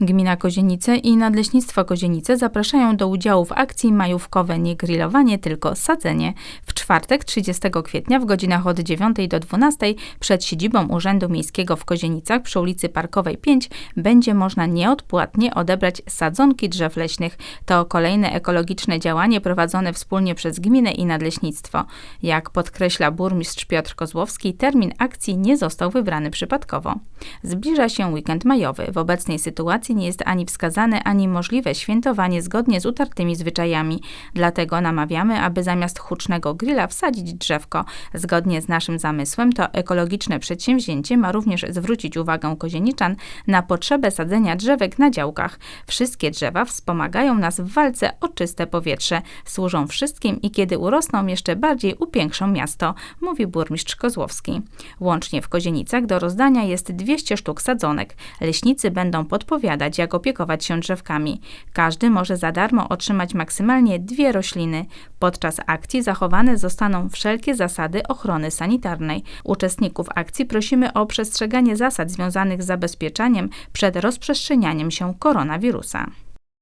Gmina Kozienice i Nadleśnictwo Kozienice zapraszają do udziału w akcji majówkowe nie grillowanie, tylko sadzenie. Czwartek 30 kwietnia w godzinach od 9 do 12 przed siedzibą Urzędu Miejskiego w Kozienicach przy ulicy Parkowej 5 będzie można nieodpłatnie odebrać sadzonki drzew leśnych. To kolejne ekologiczne działanie prowadzone wspólnie przez gminę i Nadleśnictwo. Jak podkreśla burmistrz Piotr Kozłowski, termin akcji nie został wybrany przypadkowo. Zbliża się weekend majowy. W obecnej sytuacji nie jest ani wskazane, ani możliwe świętowanie zgodnie z utartymi zwyczajami. Dlatego namawiamy, aby zamiast hucznego grilla wsadzić drzewko. Zgodnie z naszym zamysłem to ekologiczne przedsięwzięcie ma również zwrócić uwagę kozieniczan na potrzebę sadzenia drzewek na działkach. Wszystkie drzewa wspomagają nas w walce o czyste powietrze, służą wszystkim i kiedy urosną jeszcze bardziej upiększą miasto, mówi burmistrz Kozłowski. Łącznie w Kozienicach do rozdania jest 200 sztuk sadzonek. Leśnicy będą podpowiadać, jak opiekować się drzewkami. Każdy może za darmo otrzymać maksymalnie dwie rośliny. Podczas akcji zachowane zostaną wszelkie zasady ochrony sanitarnej. Uczestników akcji prosimy o przestrzeganie zasad związanych z zabezpieczaniem przed rozprzestrzenianiem się koronawirusa.